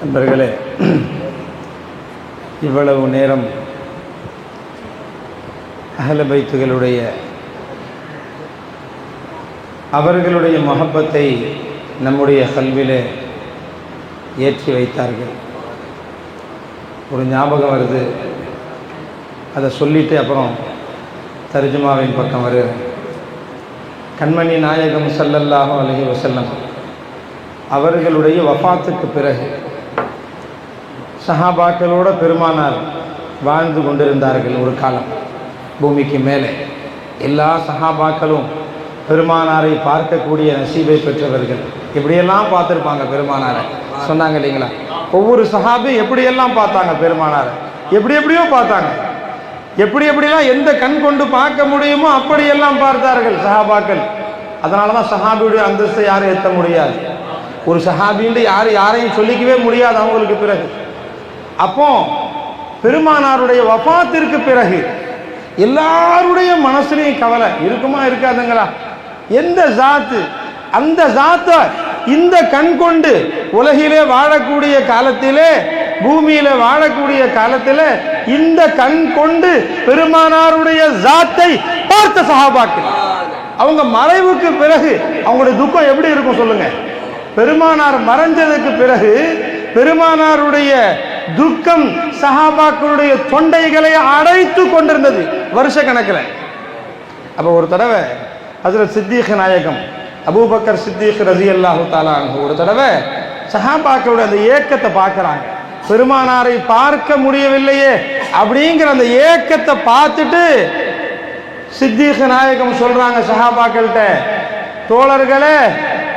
நண்பர்களே இவ்வளவு நேரம் அகலபைத்துகளுடைய அவர்களுடைய மகப்பத்தை நம்முடைய கல்விலே ஏற்றி வைத்தார்கள். ஒரு ஞாபகம் வருது. அதை சொல்லிட்டு அப்புறம் தர்ஜுமாவின் பக்கம் வருகிறேன். கண்மணி நாயகம் ஸல்லல்லாஹு அலைஹி வசல்லம் அவர்களுடைய வஃபாத்துக்கு பிறகு சஹாபாக்களோட பெருமானார் வாழ்ந்து கொண்டிருந்தார்கள் ஒரு காலம். பூமிக்கு மேலே எல்லா சஹாபாக்களும் பெருமானாரை பார்க்கக்கூடிய நசீபை பெற்றவர்கள். எப்படியெல்லாம் பார்த்துருப்பாங்க பெருமானாரை. சொன்னாங்க இல்லைங்களா? ஒவ்வொரு சஹாபி எப்படியெல்லாம் பார்த்தாங்க பெருமானாரை? எப்படி எப்படியோ பார்த்தாங்க. எப்படி எப்படிலாம் எந்த கண் கொண்டு பார்க்க முடியுமோ அப்படியெல்லாம் பார்த்தார்கள் சஹாபாக்கள். அதனால தான் சஹாபியுடைய அந்தஸ்தை யாரும் ஏற்ற முடியாது. ஒரு சஹாபின்னு யார் யாரையும் சொல்லிக்கவே முடியாது அவங்களுக்கு பிறகு. அப்போ பெருமானாருடைய வபாத்திற்கு பிறகு எல்லாருடைய மனசுலையும் கவலை இருக்குமா இருக்காதுங்களா? எந்த ஜாத்து அந்த ஜாத்தை இந்த கண் கொண்டு உலகிலே வாழக்கூடிய காலத்திலே பூமியில வாழக்கூடிய காலத்தில் இந்த கண் கொண்டு பெருமானாருடைய ஜாத்தை பார்த்த சஹாபாக்கள் அவங்க மறைவுக்கு பிறகு அவங்களுடைய துக்கம் எப்படி இருக்கும் சொல்லுங்க? பெருமானார் மறைஞ்சதுக்கு பிறகு பெருமானாருடைய துக்கம் சஹாபாக்களுடைய தொண்டைகளை அடைத்து கொண்டிருந்தது. வருஷ கணக்கில். அப்போ ஒரு தடவை அதில் சித்தீக நாயகம் அபூபக்கர் சித்தீக் ரசி அல்லாஹு தாலா ஒரு தடவை சஹாபாக்களுடைய அந்த ஏக்கத்தை பார்க்குறாங்க. பெருமானாரை பார்க்க முடியவில்லையே அப்படிங்கிற அந்த ஏக்கத்தை பார்த்துட்டு சித்தீக நாயகம் சொல்றாங்க சஹாபாக்கள்கிட்ட தோழர்களே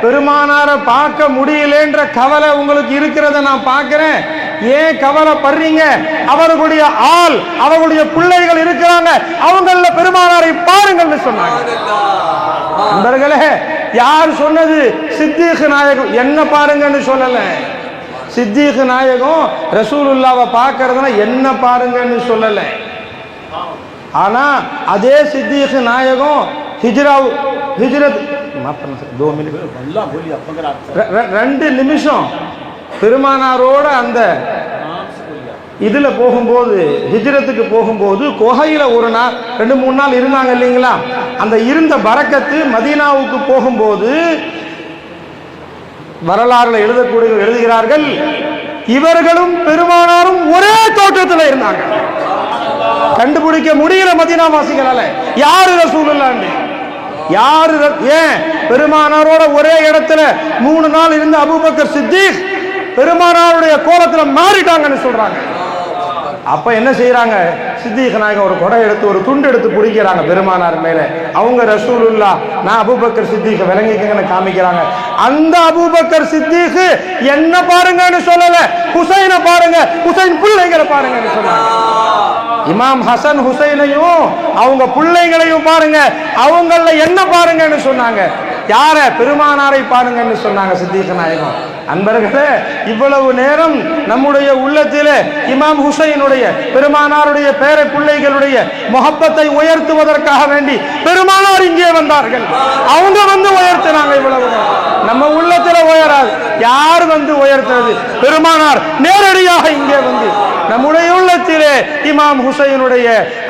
பெருமானாரை பார்க்க முடியலன்ற கவலை உங்களுக்கு இருக்கிறத நான் பார்க்குறேன். ஏன் கவலைப்படுறீங்க? அவர்களுடைய ஆள் அவர்களுடைய பிள்ளைகள் இருக்கிறாங்க. அவங்கள பெருமானாரை பாருங்கள்னு சொன்னாங்க. நண்பர்களே யார் சொன்னது? சித்திக நாயகம். என்ன பாருங்கன்னு சொல்லல. சித்திக நாயகம் ரசூலுல்லாவை பார்க்கறதுனா என்ன பாருங்கன்னு சொல்லலை. ஆனா அதே சித்திக நாயகம் ஹிஜ்ரா ஹிஜ்ரத் ரெண்டு நிமிஷம். பெருமானாரோட அந்த இதுல போகும்போது ஹிஜ்ரத்துக்கு போகும்போது குகையில ஒரு நாள் ரெண்டு மூணு நாள் இருந்தாங்க இல்லைங்களா? அந்த இருந்த பறக்கத்து மதீனாவுக்கு போகும்போது வரலாறுல எழுதக்கூடிய எழுதுகிறார்கள் இவர்களும் பெருமானாரும் ஒரே தோற்றத்தில் இருந்தாங்க. கண்டுபிடிக்க முடியல மதீனா வாசிகளால. யாரு ரசூலுல்லான்னு? யாரு ஏன்? பெருமானாரோட ஒரே இடத்துல மூணு நாள் இருந்த அபூபக்கர் சித்திக் பெருமானாருடைய கோலத்துல மாறிட்டாங்கன்னு சொல்றாங்க. அப்ப என்ன செய்யறாங்க சித்திக நாயகம் ஒரு கொடை எடுத்து ஒரு துண்டு எடுத்து பிடிக்கிறாங்க பெருமானார் மேல. அவங்க ரசூலுல்லா நான் அபுபக்கர் சித்திக விளங்கிக்கங்கன்னு காமிக்கிறாங்க. அந்த அபுபக்கர் சித்திக்கு என்ன பாருங்கன்னு சொல்லல. ஹுசைனை பாருங்க. ஹுசைன் பிள்ளைங்களை பாருங்கன்னு சொன்னாங்க. இமாம் ஹசன் ஹுசைனையும் அவங்க பிள்ளைங்களையும் பாருங்க. அவங்கள என்ன பாருங்கன்னு சொன்னாங்க. யார? பெருமானாரை பாருங்கன்னு சொன்னாங்க சித்திக நாயகம். அன்பர்களே இவ்வளவு நேரம் நம்முடைய உள்ளத்திலே இமாம் ஹுசைனுடைய பெருமானாருடைய பேர பிள்ளைகளுடைய முகப்பத்தை உயர்த்துவதற்காக வேண்டி பெருமானார் இங்கே வந்தார்கள். அவங்க வந்து உயர்த்தினாங்க இவ்வளவு நேரம். நம்ம உள்ளத்துல உயராது. யார் வந்து உயர்த்துறது? பெருமானார் நேரடியாக இங்கே வந்து நம்முடைய உள்ளத்திலே இமாம் ஹுசைனுடைய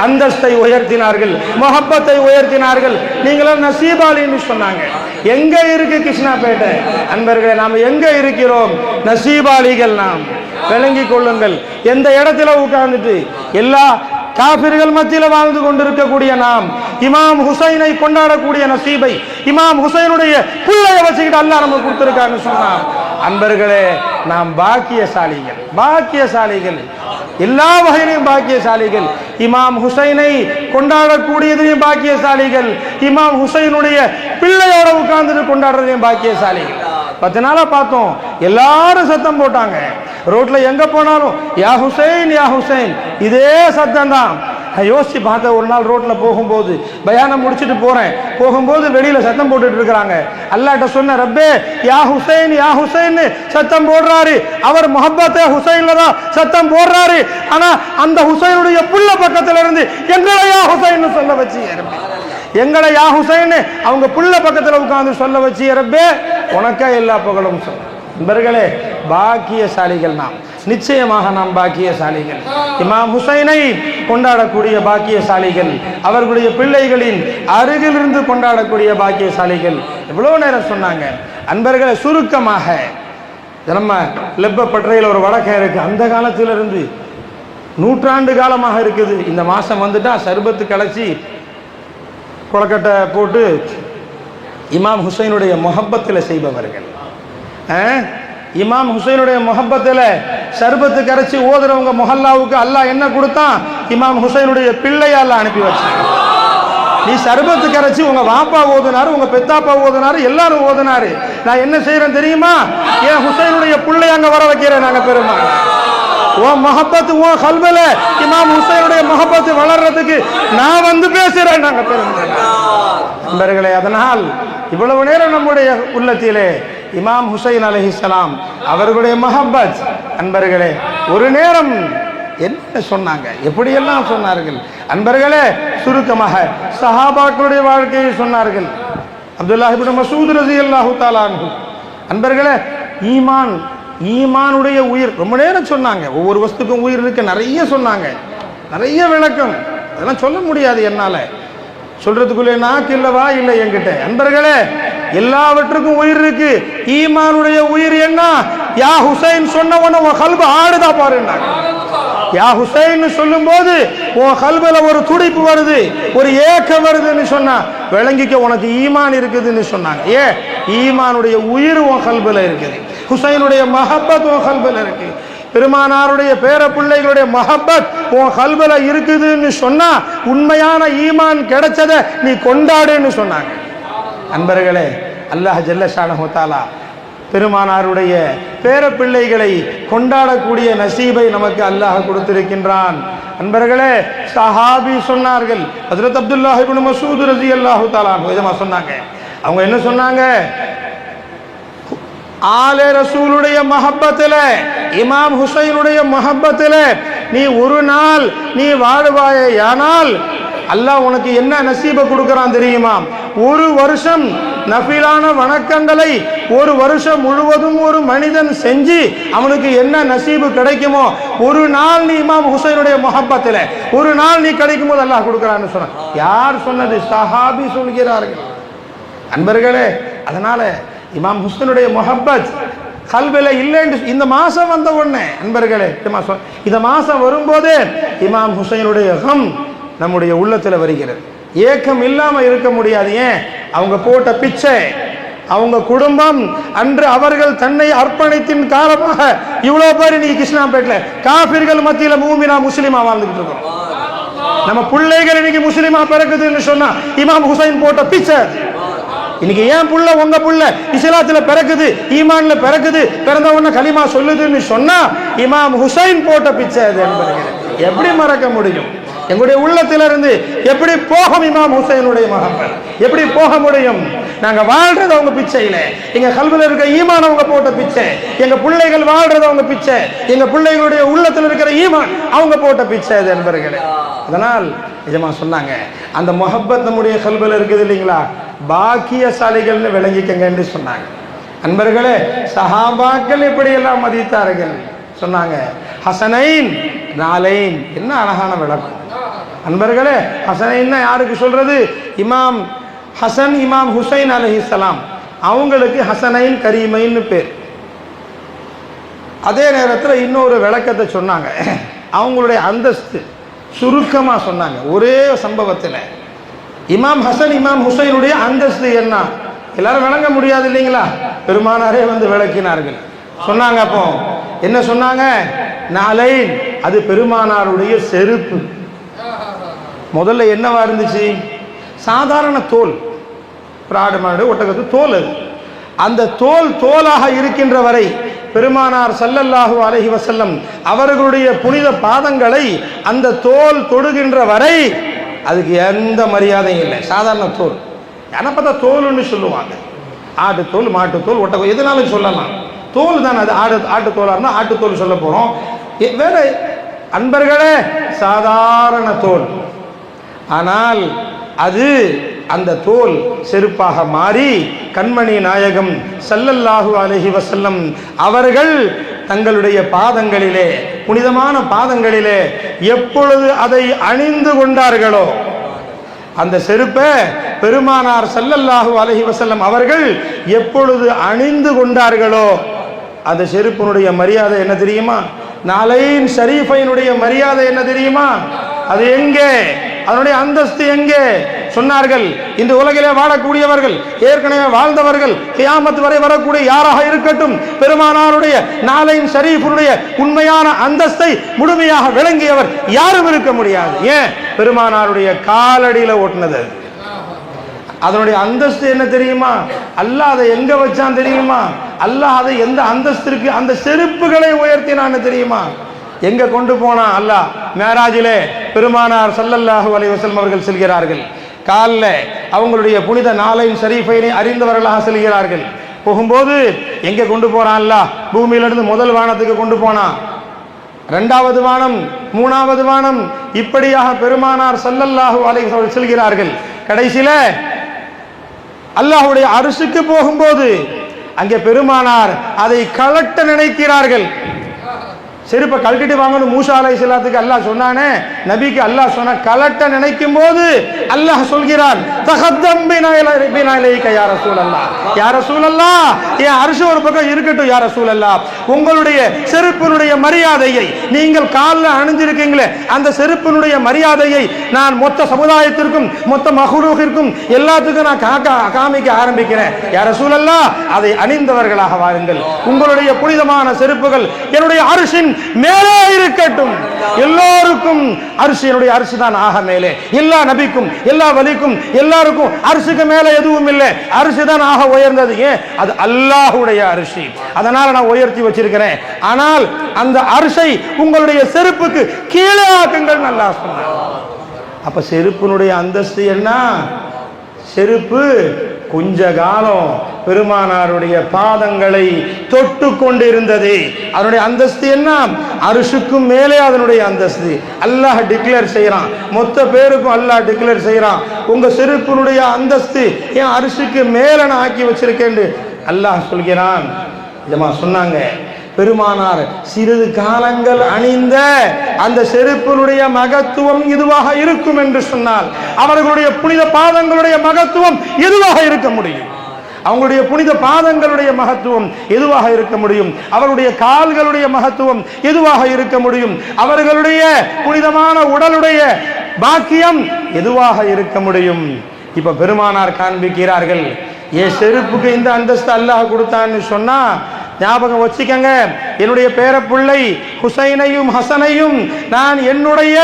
அந்தஸ்தை உயர்த்தினார்கள் முகப்பத்தை உயர்த்தினார்கள். நீங்களும் நசீபாலின்னு சொன்னாங்க. எங்க இருக்கு கிருஷ்ணாபேட்டை? அன்பர்களே நாம் எங்க இருக்கிறோம்? நசீபாளிகள் நாம். விளங்கி கொள்ளுங்கள். எந்த இடத்துல உட்கார்ந்துட்டு? எல்லா காபிர்கள் மத்தியில் வாழ்ந்து கொண்டிருக்கக்கூடிய நாம் இமாம் ஹுசைனை கொண்டாடக்கூடிய நசீபை இமாம் ஹுசைனுடைய பிள்ளைய வச்சுக்கிட்டு அல்லாஹ் நமக்கு கொடுத்துருக்கான்னு சொன்னான். அன்பர்களே நாம் பாக்கியசாலிகள். பாக்கியசாலிகள். எல்லா வகையிலையும் பாக்கியசாலிகள். இமாம் ஹுசைனை கொண்டாடக்கூடியதையும் பாக்கியசாலிகள். இமாம் ஹுசைனுடைய பிள்ளையோட உட்கார்ந்துட்டு கொண்டாடுறதையும் பாக்கியசாலிகள். பத்து நாளா பார்த்தோம் எல்லாரும் சத்தம் போட்டாங்க. ரோட்ல எங்க போனாலும் யா ஹுசைன் யா ஹுசைன். இதே சத்தம் தான் நான் யோசிச்சு பார்த்தேன் ஒரு நாள் ரோட்டில் போகும்போது பயானம் முடிச்சுட்டு போகிறேன் போகும்போது வெளியில் சத்தம் போட்டுட்டு இருக்கிறாங்க. அல்லாட்ட சொன்ன ரப்பே யா ஹுசைன் யா ஹுசைன் சத்தம் போடுறாரு. அவர் முகப்பத்தே ஹுசைன்ல தான் சத்தம் போடுறாரு. ஆனால் அந்த ஹுசைனுடைய புள்ள பக்கத்தில் இருந்து எங்களை யா ஹுசைன் சொல்ல வச்சு எங்களை யா ஹுசைன் அவங்க புள்ள பக்கத்தில் உட்காந்து சொல்ல வச்சு ரப்பே. உனக்கே எல்லா புகழும் சொல் நண்பர்களே பாக்கியசாலிகள் நாம். நிச்சயமாக நாம் பாக்கியசாலிகள். இமாம் ஹுசைனை கொண்டாடக்கூடிய பாக்கியசாலிகள் அவர்களுடைய பிள்ளைகளின் அருகிலிருந்து கொண்டாடக்கூடிய பாக்கியசாலிகள். எவ்வளோ நேரம் சொன்னாங்க? அன்பர்களை சுருக்கமாக நம்ம நம்ம லெப்பப்பற்றையில் ஒரு வழக்கம் இருக்கு. அந்த காலத்திலிருந்து நூற்றாண்டு காலமாக இருக்குது. இந்த மாதம் வந்துட்டா சர்பத்து கலைச்சி கொலக்கட்டை போட்டு இமாம் ஹுசைனுடைய முகப்பத்தில் செய்பவர்கள். ஆ? இமாம் ஹுசைனுடைய முகப்பத்தில் சர்பத்து கரைச்சி ஓதுறவங்க முஹல்லாவுக்கு அல்லாஹ் என்ன கொடுத்தான்? இமாம் ஹுசைனுடைய பிள்ளையால அனுப்பி வச்சாங்க நீ சர்பத்து கரைச்சி உங்க வாப்பா ஓதுனாரு உங்க பெத்தாப்பா ஓதுனாரு எல்லாரும் ஓதுனாரு. நான் என்ன செய்யறேன் தெரியுமா? என் ஹுசைனுடைய பிள்ளை அங்க வர வைக்கிறேன் நாங்க பெருமா உன் மொஹப்பத்து உன் கல்வில இமாம் ஹுசைனுடைய முகப்பத்து வளர்றதுக்கு நான் வந்து பேசுறேன் நாங்க பெருமா நண்பர்களே அதனால் இவ்வளவு நேரம் நம்முடைய உள்ளத்திலே இமாம் ஹுசைன் அலைஹிஸ்ஸலாம் அவர்களுடைய மஹபத் அன்பர்களே ஒரு நேரம் என்ன சொன்னாங்க? எப்படியெல்லாம் சொன்னார்கள்? அன்பர்களே சுருக்கமாக சஹாபாக்களுடைய வாழ்க்கையை சொன்னார்கள். அப்துல்லாஹ் மசூத் ரசி அல்லாஹு அன்ஹு. அன்பர்களே ஈமான் ஈமானுடைய உயிர். ரொம்ப நேரம் சொன்னாங்க. ஒவ்வொரு வஸ்துக்கும் உயிர் இருக்கு நிறைய சொன்னாங்க. நிறைய விளக்கம். அதெல்லாம் சொல்ல முடியாது என்னால. சொல்றதுக்குள்ளே நாக்கு இல்லவா இல்லை என்கிட்ட. அன்பர்களே எல்லாவற்றுக்கும் உயிர் இருக்கு. ஈமானுடைய உயிர் என்ன? யா ஹுசைன் சொன்ன உன் கல்பு ஆடுதா பாருன்னாங்க யா ஹுசைன் சொல்லும்போது உன் கல்புல ஒரு துடிப்பு வருது ஒரு ஏக்கம் வருதுன்னு சொன்னா விளங்கிக்க உனக்கு ஈமான் இருக்குதுன்னு சொன்னாங்க. ஏ ஈமானுடைய உயிர் உன் கல்புல இருக்குது. ஹுசைனுடைய மஹப்பத் உன் கல்புல இருக்கு பெருமானாருடைய பேர பிள்ளைகளுடைய மஹப்பத் உன் கல்வில இருக்குதுன்னு சொன்னா உண்மையான ஈமான் கிடைச்சத நீ கொண்டாடுன்னு சொன்னாங்க. அன்பர்களே அல்லாஹ் ஜல்லஷான ஹோத்தாலா பெருமானாருடைய பேர பிள்ளைகளை கொண்டாடக்கூடிய நசீபை நமக்கு அல்லாஹ் கொடுத்திருக்கின்றான். அன்பர்களே சஹாபி சொன்னார்கள் ஹஜ்ரத் அப்துல்லாஹ் இப்னு மசூத் ரலியல்லாஹு தஆலா விதமா சொன்னாங்க. அவங்க என்ன சொன்னாங்க? ஆலே ரசூலுடைய மஹப்பத்தில் இமாம் ஹுசைனுடைய மஹப்பத்தில் நீ ஒரு நாள் நீ வாழ்வாயானால் அல்லாஹ் உனக்கு என்ன நசீபை கொடுக்குறான் தெரியுமா? ஒரு வருஷம் நஃபிலான வணக்கங்களை ஒரு வருஷம் முழுவதும் ஒரு மனிதன் செஞ்சு அவனுக்கு என்ன நசீபு கிடைக்குமோ ஒரு நாள் நீ இமாம் ஹுசைனுடைய முகப்பத்தில் ஒரு நாள் நீ கிடைக்கும் போது அல்லாஹ் கொடுக்குறான்னு சொன்னான். யார் சொன்னது? சஹாபி சொல்கிறார்கள். அன்பர்களே அதனால இமாம் ஹுசனுடைய முஹப்பத் கல்வில இல்லைன்னு இந்த மாதம் வந்த உடனே அன்பர்களே இந்த மாதம் இந்த மாதம் வரும்போதே இமாம் ஹுசைனுடைய ஹம் நம்முடைய உள்ளத்துல வருகிறது. ஏக்கம் இல்லாமல் இருக்க முடியாது ஏன்? அவங்க போட்ட பிச்சை அவங்க குடும்பம் அன்று அவர்கள் தன்னை அர்ப்பணித்தின் காரணமாக இவ்வளோ பேர் இன்னைக்கு கிருஷ்ணாபேட்டில் காபிர்கள் மத்தியில மூமினா முஸ்லீமா வாழ்ந்துகிட்டு இருக்கோம். நம்ம பிள்ளைகள் இன்னைக்கு முஸ்லீமா பிறக்குதுன்னு சொன்னா இமாம் ஹுசைன் போட்ட பிச்சை இன்னைக்கு ஏன் புள்ள உங்க புள்ள? இஸ்லாத்துல பிறக்குது ஈமான்ல பிறக்குது பிறந்த உடனே கலிமா சொல்லுதுன்னு சொன்னா இமாம் ஹுசைன் போட்ட பிச்சை அது என்பது. எப்படி மறக்க முடியும்? எங்களுடைய உள்ளத்திலிருந்து எப்படி போகும் இமாம் ஹுசைனுடைய மகன்? எப்படி போக முடியும்? நாங்க வாழ்றது அவங்க பிச்சையில. எங்க கல்வில இருக்க ஈமான் அவங்க போட்ட பிச்சை. எங்க பிள்ளைகள் வாழ்றது அவங்க பிச்சை. எங்க பிள்ளைகளுடைய உள்ளத்தில் இருக்கிற ஈமான் அவங்க போட்ட பிச்சை அது என்பர்களே அதனால் நிஜமா சொன்னாங்க. அந்த முகப்பத் நம்முடைய கல்வில இருக்குது இல்லைங்களா? பாக்கியசாலிகள்னு விளங்கிக்கங்கன்னு சொன்னாங்க. அன்பர்களே சஹாபாக்கள் எப்படியெல்லாம் மதித்தார்கள். சொன்னாங்க ஹசனைன் நாளைன் என்ன அழகான விளக்கம். அன்பர்களே ஹசனைன்னா யாருக்கு சொல்றது? இமாம் ஹசன் இமாம் ஹுசைன் அலைஹிஸ்ஸலாம் அவங்களுக்கு ஹசனைன் கரீமைன்னு பேர். அதே நேரத்தில் இன்னொரு விளக்கத்தை சொன்னாங்க. அவங்களுடைய அந்தஸ்து. சுருக்கமாக சொன்னாங்க. ஒரே சம்பவத்தில். இமாம் ஹசன் இமாம் ஹுசைனுடைய அந்தஸ்து என்ன? எல்லாரும் விளங்க முடியாது இல்லைங்களா? பெருமானாரே வந்து விளக்கினார்கள். சொன்னாங்க அப்போ என்ன சொன்னாங்க? நாளை அது பெருமானாருடைய செருப்பு. முதல்ல என்னவா இருந்துச்சு? சாதாரண தோல். பிராடு மாடு ஒட்டகத்து தோல் அது. அந்த தோல் தோலாக இருக்கின்ற வரை பெருமானார் சல்லல்லாஹு அலஹி வசல்லம் அவர்களுடைய புனித பாதங்களை அந்த தோல் தொடுகின்ற வரை அதுக்கு எந்த மரியாதையும் இல்லை. சாதாரண தோல். ஏன்னா பார்த்தா தோல்னு சொல்லுவாங்க. ஆட்டு தோல் மாட்டு தோல் ஒட்டக்கோ எதுனாலும் சொல்லலாம். தோல் தான் அது. ஆடு ஆட்டு தோலாக இருந்தால் ஆட்டு தோல் சொல்ல போகிறோம் வேற அன்பர்களே சாதாரண தோல். ஆனால் அது அந்த தோல் செருப்பாக மாறி கண்மணி நாயகம் சல்லல்லாஹு அலஹி வசல்லம் அவர்கள் தங்களுடைய பாதங்களிலே புனிதமான பாதங்களிலே எப்பொழுது அதை அணிந்து கொண்டார்களோ அந்த செருப்பை பெருமானார் சல்லல்லாஹு அலஹி வசல்லம் அவர்கள் எப்பொழுது அணிந்து கொண்டார்களோ அந்த செருப்பினுடைய மரியாதை என்ன தெரியுமா? நாளையின் ஷரீஃபையினுடைய மரியாதை என்ன தெரியுமா? அது எங்கே? அதனுடைய அந்தஸ்து எங்கே? சொன்னார்கள் இந்த உலகிலே வாழக்கூடியவர்கள் ஏற்கனவே வாழ்ந்தவர்கள் கியாமத் வரை வரக்கூடிய யாராக இருக்கட்டும் பெருமானாருடைய நாளையின் ஷரீஃபுடைய உண்மையான அந்தஸ்தை முழுமையாக விளங்கியவர் யாரும் இருக்க முடியாது. ஏன்? பெருமானாருடைய காலடியில் ஓட்டினது அதனுடைய அந்தஸ்து என்ன தெரியுமா? அல்லாஹ் அதை எங்க வச்சான் தெரியுமா? அல்லாஹ் அதை எந்த அந்தஸ்திற்கு அந்த செருப்புகளை உயர்த்தினான்னு தெரியுமா? எங்க கொண்டு போனான்? அல்லாஹ் மேராஜிலே. பெருமானார் சல்லல்லாஹு அலைஹி அவர்கள் செல்கிறார்கள். காலில் அவங்களுடைய புனித நாளையும் ஷரீஃபைனை அறிந்தவர்களாக செல்கிறார்கள். போகும்போது எங்கே கொண்டு போகிறான்ல அல்லாஹ் பூமியிலிருந்து முதல் வானத்துக்கு கொண்டு போனான் ரெண்டாவது வானம் மூணாவது வானம் இப்படியாக பெருமானார் சல்லல்லாஹு அலை செல்கிறார்கள். கடைசியில அல்லாஹுடைய அரிசுக்கு போகும்போது அங்கே பெருமானார் அதை கலட்ட நினைக்கிறார்கள். செருப்பை கழட்டிட்டு வாங்கணும் மூசா அலை சிலாத்துக்கு அல்லாஹ் சொன்னானே நபிக்கு அல்லாஹ் சொன்ன கலட்ட நினைக்கும் போது அல்லாஹ் சொல்கிறான் தகத்தம் பினாயிலைக்க யார சூழல்லா யார சூழல்லா என் அரசு ஒரு பக்கம் இருக்கட்டும் யார சூழல்லா உங்களுடைய செருப்பினுடைய மரியாதையை நீங்கள் காலில் அணிஞ்சிருக்கீங்களே அந்த செருப்பினுடைய மரியாதையை நான் மொத்த சமுதாயத்திற்கும் மொத்த மகுரூகிற்கும் எல்லாத்துக்கும் நான் காக்க காமிக்க ஆரம்பிக்கிறேன். யார சூழல்லா அதை அணிந்தவர்களாக வாருங்கள். உங்களுடைய புனிதமான செருப்புகள் என்னுடைய அரிசின் மேலே இருக்கட்டும். எல்லோருக்கும் அரிசி என்னுடைய அரிசி தான் ஆக மேலே. எல்லா நபிக்கும் எல்லா வலிக்கும் எல்லாருக்கும் அரிசிக்கு மேலே எதுவும் இல்லை. அரிசி தான் ஆக உயர்ந்தது. ஏன்? அது அல்லாஹுடைய அரிசி. அதனால் நான் உயர்த்தி வச்சிருக்கிறேன். ஆனால் அந்த அரிசை உங்களுடைய செருப்புக்கு கீழே ஆக்குங்கள் நல்லா சொன்னார் அப்ப செருப்பினுடைய அந்தஸ்து என்ன? செருப்பு கொஞ்ச காலம் பெருமானாருடைய பாதங்களை தொட்டு கொண்டிருந்தது அதனுடைய அந்தஸ்து என்ன? அரிசுக்கும் மேலே அதனுடைய அந்தஸ்து. அல்லாஹ் டிக்ளேர் செய்கிறான் மொத்த பேருக்கும் அல்லாஹ் டிக்ளேர் செய்கிறான் உங்கள் செருப்பினுடைய அந்தஸ்து ஏன் அரிசுக்கு மேலே நான் ஆக்கி வச்சிருக்கேன் அல்லாஹ் சொல்கிறான். இதமா சொன்னாங்க. பெருமானார் சிறிது காலங்கள் அணிந்த அந்த செருப்பினுடைய மகத்துவம் இதுவாக இருக்கும் என்று சொன்னால் அவர்களுடைய புனித பாதங்களுடைய மகத்துவம் எதுவாக இருக்க முடியும்? அவங்களுடைய புனித பாதங்களுடைய மகத்துவம் எதுவாக இருக்க முடியும்? அவருடைய கால்களுடைய மகத்துவம் எதுவாக இருக்க முடியும்? அவர்களுடைய புனிதமான உடலுடைய பாக்கியம் எதுவாக இருக்க முடியும்? இப்ப பெருமானார் காண்பிக்கிறார்கள் என் செருப்புக்கு இந்த அந்தஸ்து அல்லாஹ் கொடுத்தான்னு சொன்னா ஞாபகம் வச்சுக்கங்க. என்னுடைய பேரப்பிள்ளை ஹுசைனையும் ஹசனையும் நான் என்னுடைய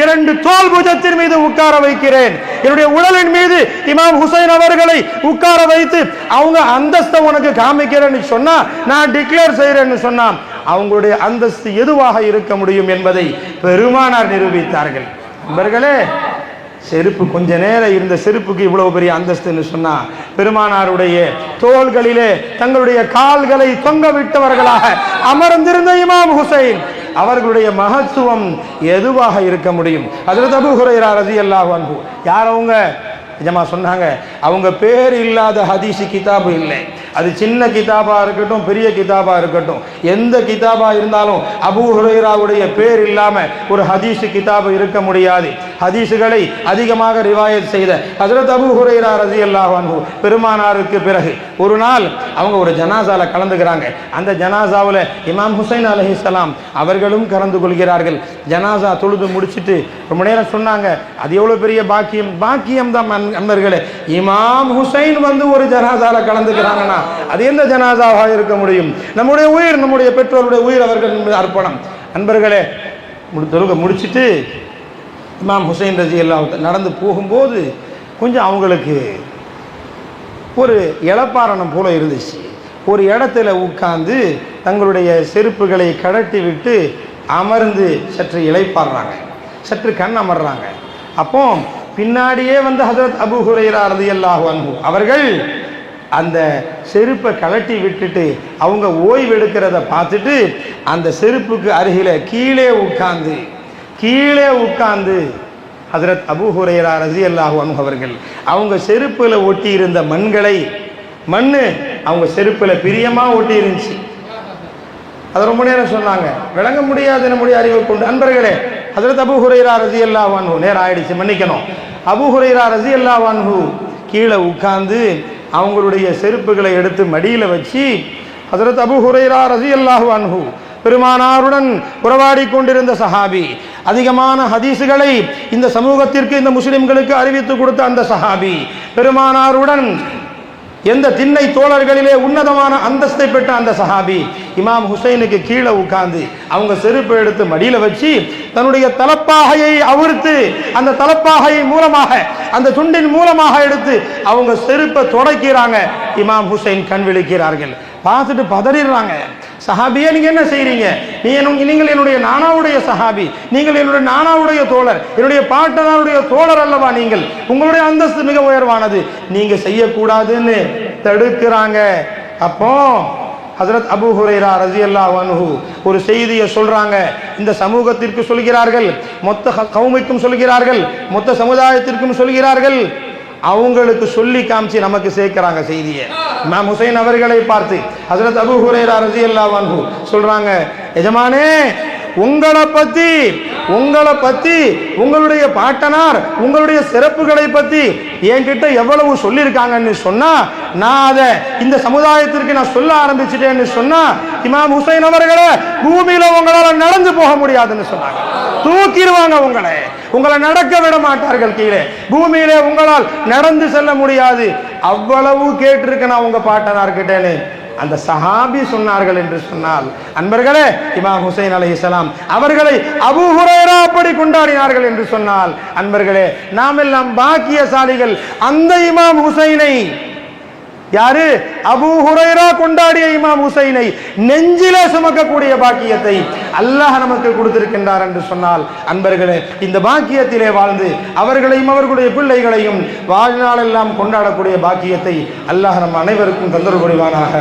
இரண்டு தோல் புஜத்தின் மீது உட்கார வைக்கிறேன். என்னுடைய உடலின் மீது இமாம் ஹுசைன் அவர்களை உட்கார வைத்து அவங்க அந்தஸ்தை உனக்கு காமிக்கிறேன்னு சொன்னா நான் டிக்ளேர் செய்யறேன்னு சொன்னான். அவங்களுடைய அந்தஸ்து எதுவாக இருக்க முடியும் என்பதை பெருமானார் நிரூபித்தார்கள். நண்பர்களே செருப்பு கொஞ்ச நேரம் இருந்த செருப்புக்கு இவ்வளவு பெரிய அந்தஸ்துன்னு சொன்னா பெருமானாருடைய தோள்களிலே தங்களுடைய கால்களை தொங்க விட்டவர்களாக அமர்ந்திருந்த இமாம் ஹுசைன். அவர்களுடைய மகத்துவம் எதுவாக இருக்க முடியும்? அதில் தபு ஹுரைரா ரதி அல்லாஹ் யார் அவங்க? நிஜமா சொன்னாங்க அவங்க பேர் இல்லாத ஹதீஸ் கிதாபு இல்லை. அது சின்ன கிதாபா இருக்கட்டும் பெரிய கிதாபா இருக்கட்டும். எந்த கிதாபா இருந்தாலும் அபு ஹுரைராவுடைய பேர் இல்லாம ஒரு ஹதீஸ் கிதாபு இருக்க முடியாது. ஹதீஸுகளை அதிகமாக ரிவாயத் செய்த ஹசரத் அபு ஹுரைரா ரசி அல்லாஹ் பெருமானாருக்கு பிறகு ஒரு நாள் அவங்க ஒரு ஜனாசால கலந்துக்கிறாங்க. அந்த ஜனாசாவில் இமாம் ஹுசைன் அலஹிஸ்லாம் அவர்களும் கலந்து கொள்கிறார்கள். ஜனாசா தொழுது முடிச்சுட்டு ரொம்ப நேரம் சொன்னாங்க அது எவ்வளோ பெரிய பாக்கியம்? பாக்கியம் தான் நண்பர்களே இமாம் ஹுசைன் வந்து ஒரு ஜனாசால கலந்துக்கிறாங்கன்னா அது எந்த ஜனாசாவாக இருக்க முடியும்? நம்முடைய உயிர் நம்முடைய பெற்றோருடைய உயிர் அவர்கள் அர்ப்பணம். நண்பர்களே முடி- முடிச்சுட்டு முடிச்சிட்டு இமாம் ஹுசைன் ரஜி எல்லாம் நடந்து போகும்போது கொஞ்சம் அவங்களுக்கு ஒரு இளப்பாரணம் போல இருந்துச்சு. ஒரு இடத்துல உட்கார்ந்து தங்களுடைய செருப்புகளை கழட்டி விட்டு அமர்ந்து சற்று இழைப்பாடுறாங்க சற்று கண் அமர்றாங்க. அப்போ பின்னாடியே வந்து ஹஜரத் அபு ஹுரைரா ரலியல்லாஹு அன்பு அவர்கள் அந்த செருப்பை கழட்டி விட்டுட்டு அவங்க ஓய்வெடுக்கிறத பார்த்துட்டு அந்த செருப்புக்கு அருகில் கீழே உட்கார்ந்து கீழே உட்கார்ந்து ஹசரத் அபூ ஹுரைரா ரஸியல்லாஹு அன்ஹு அவர்கள் அவங்க செருப்பில் ஒட்டி இருந்த மண்களை மண் அவங்க செருப்பில் பிரியமாக ஒட்டி இருந்துச்சு அது ரொம்ப நேரம் சொன்னாங்க. விளங்க முடியாது நம்முடைய அறிவை கொண்டு. அன்பர்களே ஹசரத் அபு ஹுரைரா ரசி அல்லாஹ் நேரம் ஆயிடுச்சு மன்னிக்கணும். அபு ஹுரைரா ரசி அல்லாஹ் வான்ஹு கீழே உட்கார்ந்து அவங்களுடைய செருப்புகளை எடுத்து மடியில் வச்சு ஹஜரத் அபு ஹுரைரா ரசி அல்லாஹு அன்ஹு பெருமானாருடன் உறவாடி கொண்டிருந்த சஹாபி அதிகமான ஹதீஸுகளை இந்த சமூகத்திற்கு இந்த முஸ்லிம்களுக்கு அறிவித்து கொடுத்த அந்த சஹாபி பெருமானாருடன் எந்த திண்ணை தோழர்களிலே உன்னதமான அந்தஸ்தை பெற்ற அந்த சஹாபி இமாம் ஹுசைனுக்கு கீழே உட்கார்ந்து அவங்க செருப்பை எடுத்து மடியில வச்சு தன்னுடைய தலப்பாகையை அவிர்த்து அந்த தலப்பாகையை மூலமாக அந்த துண்டின் மூலமாக எடுத்து அவங்க செருப்பை தொடக்கிறாங்க. இமாம் ஹுசைன் கண் விழிக்கிறார்கள். பார்த்துட்டு பதறிடுறாங்க. சஹாபியே நீங்க என்ன செய்கிறீங்க நீ என்ன- நீங்கள் என்னுடைய நானாவுடைய சஹாபி. நீங்கள் என்னுடைய நானாவுடைய தோழர். என்னுடைய பாட்டனாருடைய தோழர் அல்லவா நீங்கள்? உங்களுடைய அந்தஸ்து மிக உயர்வானது. நீங்க செய்யக்கூடாதுன்னு தடுக்கிறாங்க. அப்போ ஹஜரத் அபு ஹுரைரா அல்லா அன்ஹு ஒரு செய்தியை சொல்றாங்க. இந்த சமூகத்திற்கு சொல்கிறார்கள். மொத்த கவுமைக்கும் சொல்கிறார்கள். மொத்த சமுதாயத்திற்கும் சொல்கிறார்கள். அவங்களுக்கு சொல்லி காமிச்சு நமக்கு சேர்க்கிறாங்க செய்தியை. இமாம் ஹுசைன் அவர்களை பார்த்து ஹஜரத் அபூ ஹுரைரா ரஸியல்லாஹு அன்ஹு சொல்றாங்க எஜமானே உங்களை பத்தி உங்களை பற்றி உங்களுடைய பாட்டனார் உங்களுடைய சிறப்புகளை பற்றி என்கிட்ட எவ்வளவு சொல்லியிருக்காங்கன்னு சொன்னால் நான் அதை இந்த சமுதாயத்திற்கு நான் சொல்ல ஆரம்பிச்சிட்டேன்னு சொன்னால் இமாம் ஹுசைன் அவர்களே பூமியில உங்களால் நடந்து போக முடியாதுன்னு சொன்னாங்க. தூக்கிடுவாங்க உங்களை. உங்களை நடக்க விட மாட்டார்கள் கீழே. பூமியிலே உங்களால் நடந்து செல்ல முடியாது. அவ்வளவு கேட்டிருக்கேன் நான் உங்க பாட்டனார்கிட்டேன்னு. அந்த சஹாபி சொன்னார்கள் என்று சொன்னால் அன்பர்களே இமாம் ஹுசைன் அலைஹிஸ்ஸலாம் அவர்களை அபு ஹுரேரா அப்படி கொண்டாடினார்கள் என்று சொன்னால் அன்பர்களே நாம் எல்லாம் பாக்கியசாலிகள் அந்த இமாம் ஹுசைனை யாரு? அபு ஹுரைரா கொண்டாடிய இமாம் ஹுசைனை நெஞ்சில சுமக்கக்கூடிய பாக்கியத்தை அல்லாஹ் நமக்கு கொடுத்திருக்கின்றார் என்று சொன்னால் அன்பர்களே இந்த பாக்கியத்திலே வாழ்ந்து அவர்களையும் அவர்களுடைய பிள்ளைகளையும் வாழ்நாளெல்லாம் கொண்டாடக்கூடிய பாக்கியத்தை அல்லாஹ் நம் அனைவருக்கும் தந்தர் புரிவானாக.